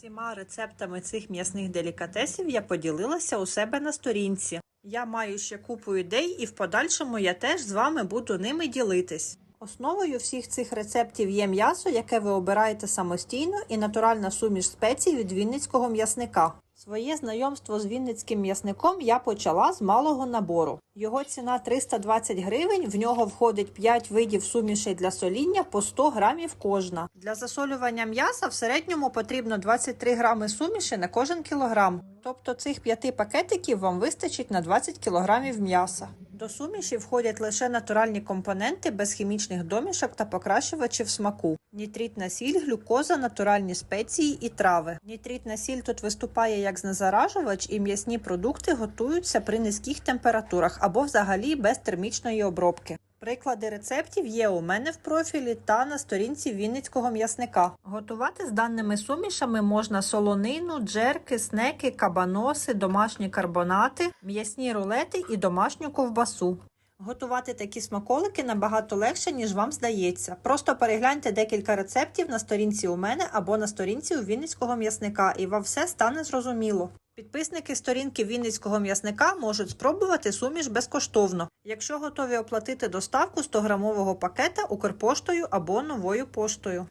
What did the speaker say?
Всіма рецептами цих м'ясних делікатесів я поділилася у себе на сторінці. Я маю ще купу ідей, і в подальшому я теж з вами буду ними ділитись. Основою всіх цих рецептів є м'ясо, яке ви обираєте самостійно, і натуральна суміш спецій від вінницького м'ясника. Своє знайомство з вінницьким м'ясником я почала з малого набору. Його ціна 320 гривень, в нього входить 5 видів сумішей для соління по 100 грамів кожна. Для засолювання м'яса в середньому потрібно 23 грами суміші на кожен кілограм. Тобто цих 5 пакетиків вам вистачить на 20 кілограмів м'яса. До суміші входять лише натуральні компоненти без хімічних домішок та покращувачів смаку. Нітритна сіль, глюкоза, натуральні спеції і трави. Нітритна сіль тут виступає як знезаражувач, і м'ясні продукти готуються при низьких температурах або взагалі без термічної обробки. Приклади рецептів є у мене в профілі та на сторінці Вінницького м'ясника. Готувати з даними сумішами можна солонину, джерки, снеки, кабаноси, домашні карбонати, м'ясні рулети і домашню ковбасу. Готувати такі смаколики набагато легше, ніж вам здається. Просто перегляньте декілька рецептів на сторінці у мене або на сторінці у Вінницького м'ясника, і вам все стане зрозуміло. Підписники сторінки Вінницького м'ясника можуть спробувати суміш безкоштовно, якщо готові оплатити доставку 100-грамового пакета Укрпоштою або новою поштою.